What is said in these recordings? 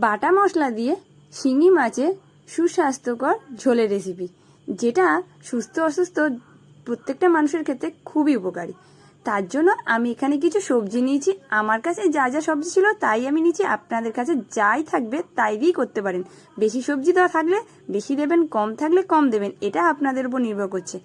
বাটা মশলা দিয়ে শিঙি মাছের সুস্বাস্থ্যকর ঝোলের রেসিপি যেটা সুস্থ অসুস্থ প্রত্যেকটা মানুষের ক্ষেত্রে খুবই উপকারী। তার জন্য আমি এখানে কিছু সবজি নিয়েছি। আমার কাছে যা যা সবজি ছিল তাই আমি নিয়েছি। আপনাদের কাছে যাই থাকবে তাই দিয়েই করতে পারেন। বেশি সবজি দেওয়া থাকলে বেশি দেবেন, কম থাকলে কম দেবেন, এটা আপনাদের উপর নির্ভর করছে।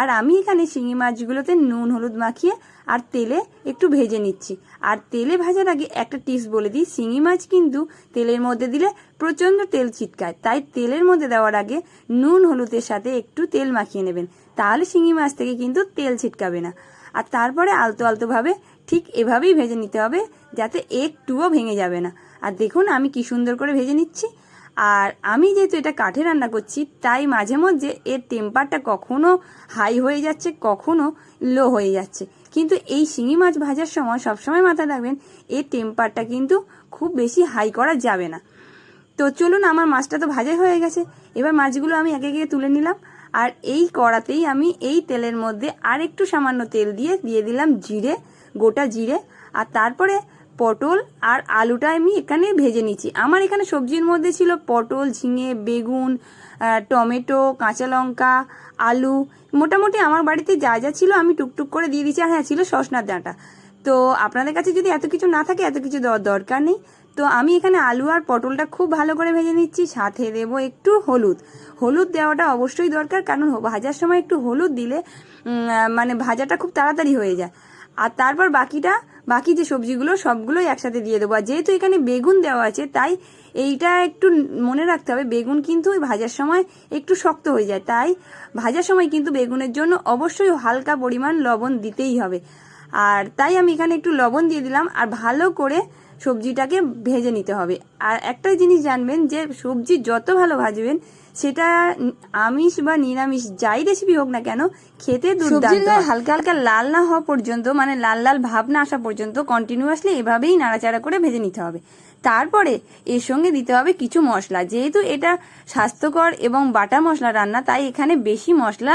আর আমি এখানে শিঙি মাছগুলোতে নুন, হলুদ মাখিয়ে আর তেলে একটু ভেজে নিচ্ছি। আর তেলে ভাজার আগে একটা টিপস বলে দিই, শিঙি মাছ কিন্তু তেলের মধ্যে দিলে প্রচণ্ড তেল ছিটকায়। তাই তেলের মধ্যে দেওয়ার আগে নুন, হলুদের সাথে একটু তেল মাখিয়ে নেবেন। তাহলে শিঙি মাছ থেকে কিন্তু তেল ছিটকাবে না। আর তারপরে আলতো আলতোভাবে ঠিক এভাবেই ভেজে নিতে হবে, যাতে একটুও ভেঙে যাবে না। আর দেখুন আমি কি সুন্দর করে ভেজে নিচ্ছি। আর আমি যেহেতু এটা কাঠে রান্না করছি, তাই মাঝে মধ্যে এর টেম্পারটা কখনো হাই হয়ে যাচ্ছে, কখনো লো হয়ে যাচ্ছে। কিন্তু এই শিঙি মাছ ভাজার সময় সবসময় মাথায় রাখবেন, এর টেম্পারটা কিন্তু খুব বেশি হাই করা যাবে না। তো চলুন, আমার মাছটা তো ভাজাই হয়ে গেছে। এবার মাছগুলো আমি একে একে তুলে নিলাম। আর এই কড়াতেই আমি এই তেলের মধ্যে আর একটু সামান্য তেল দিয়ে দিয়ে দিলাম জিরে, গোটা জিরে। আর তারপরে পটল আর আলুটা আমি এখানে ভেজে নিচ্ছি। আমার এখানে সবজির মধ্যে ছিল পটল, ঝিঙে, বেগুন টমেটো, কাঁচা লঙ্কা, আলু। মোটামুটি আমার বাড়িতে যা যা ছিল আমি টুকটুক করে দিয়ে দিচ্ছি আর হ্যাঁ ছিল সসনার ডাঁটা। তো আপনাদের কাছে যদি এত কিছু না থাকে, এত কিছু দেওয়ার দরকার নেই। তো আমি এখানে আলু আর পটলটা খুব ভালো করে ভেজে নিচ্ছি। সাথে দেবো একটু হলুদ। হলুদ দেওয়াটা অবশ্যই দরকার, কারণ ভাজার সময় একটু হলুদ দিলে মানে ভাজাটা খুব তাড়াতাড়ি হয়ে যায়। আর তারপর বাকিটা বাকি যে সবজিগুলো, সবগুলোই একসাথে দিয়ে দেবো। আর যেহেতু এখানে বেগুন দেওয়া আছে, তাই এইটা একটু মনে রাখতে হবে, বেগুন কিন্তু ওই ভাজার সময় একটু শক্ত হয়ে যায়। তাই ভাজার সময় কিন্তু বেগুনের জন্য অবশ্যই হালকা পরিমাণ লবণ দিতেই হবে। আর তাই আমি এখানে একটু লবণ দিয়ে দিলাম আর ভালো করে সবজিটাকে ভেজে নিতে হবে। আর একটা জিনিস জানবেন যে সবজি যত ভালো ভাজবেন সেটা আমিষ বা নিরামিষ যাই রেসিপি হোক না কেন খেতে হালকা হালকা লাল না হওয়া পর্যন্ত মানে লাল লাল ভাব না আসা পর্যন্ত কন্টিনিউয়াসলি এভাবেই নাড়াচাড়া করে ভেজে নিতে হবে। তারপরে এর সঙ্গে দিতে হবে কিছু মশলা। যেহেতু এটা স্বাস্থ্যকর এবং বাটা মশলা রান্না, তাই এখানে বেশি মশলা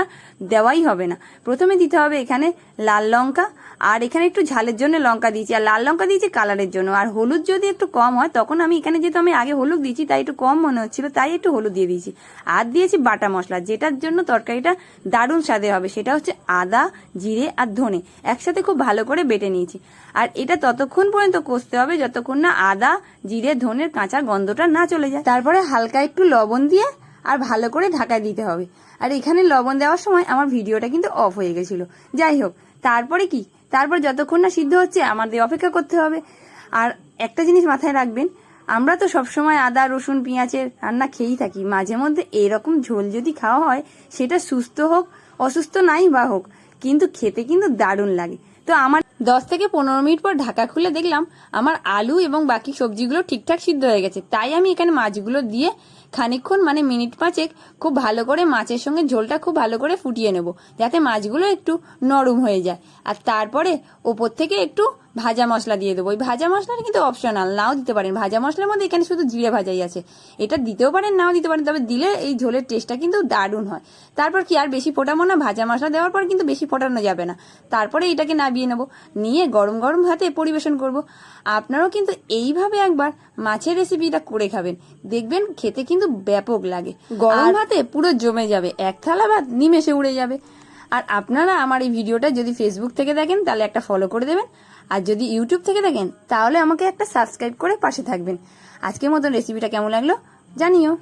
দেওয়াই হবে না। প্রথমে দিতে হবে এখানে লাল লঙ্কা, আর এখানে একটু ঝালের জন্য লঙ্কা দিয়েছি। আর লাল লঙ্কা দিয়েছি কালারের জন্য। আর হলুদ যদি একটু কম হয়, তখন আমি এখানে যেহেতু আমি আগে হলুদ দিয়েছি, তাই একটু কম মনে হচ্ছিল, তাই একটু হলুদ দিয়ে দিয়েছি। আর দিয়েছি বাটা মশলা, যেটার জন্য তরকারিটা দারুণ স্বাদে হবে। সেটা হচ্ছে আদা, জিরে আর ধনে। একসাথে খুব ভালো করে বেটে নিয়েছি। আর এটা ততক্ষণ পর্যন্ত কষতে হবে, যতক্ষণ না আদা জিরে ধনের কাঁচা গন্ধটা না চলে যায়। তারপরে হালকা একটু লবণ দিয়ে আর ভালো করে ঢাকায় দিতে হবে। আর এখানে লবণ দেওয়ার সময় আমার ভিডিওটা কিন্তু অফ হয়ে গেছিল। যাই হোক, তারপরে কি? তারপর যতক্ষণ না সিদ্ধ হচ্ছে, আমাদের অপেক্ষা করতে হবে। আর একটা জিনিস মাথায় রাখবেন, আমরা তো সবসময় আদা, রসুন, পেঁয়াজের রান্না খেয়েই থাকি। মাঝে মধ্যে এরকম ঝোল যদি খাওয়া হয়, সেটা সুস্থ হোক, অসুস্থ নাই বা হোক, কিন্তু খেতে কিন্তু দারুণ লাগে। তো আমার দশ থেকে পনেরো মিনিট পর ঢাকা খুলে দেখলাম আমার আলু এবং বাকি সবজিগুলো ঠিকঠাক সিদ্ধ হয়ে গেছে। তাই আমি এখানে মাছগুলো দিয়ে খানিক্ষণ মানে মিনিট পাঁচেক খুব ভালো করে মাছের সঙ্গে ঝোলটা খুব ভালো করে ফুটিয়ে নেব, যাতে মাছগুলো একটু নরম হয়ে যায়। আর তারপরে ওপর থেকে একটু ভাজা মশলা দিয়ে দেবো। ওই ভাজা মশলাটা কিন্তু অপশনাল নাও দিতে পারেন। ভাজা মশলার মধ্যে এখানে শুধু জিরে ভাজাই আছে। এটা দিতেও পারেন নাও দিতে পারেন। তবে দিলে এই ঝোলের টেস্টটা কিন্তু দারুণ হয়। তারপর কি আর বেশি ফোটাবো না? ভাজা মশলা দেওয়ার পর কিন্তু বেশি ফোটানো যাবে না। তারপরে এটাকে নাবিয়ে নেব। নিয়ে গরম গরম ভাতে পরিবেশন করব। আপনারাও কিন্তু এইভাবে একবার মাছের রেসিপিটা করে খাবেন। দেখবেন খেতে কিন্তু ব্যাপক লাগে। গরম ভাতে পুরো জমে যাবে। এক থালা ভাত নিমেষে উড়ে যাবে। আর আপনারা আমার এই ভিডিওটা যদি ফেসবুক থেকে দেখেন তাহলে একটা ফলো করে দেবেন। আর যদি ইউটিউব থেকে দেখেন, তাহলে আমাকে একটা সাবস্ক্রাইব করে পাশে থাকবেন। আজকের মতন রেসিপিটা কেমন লাগল জানিও।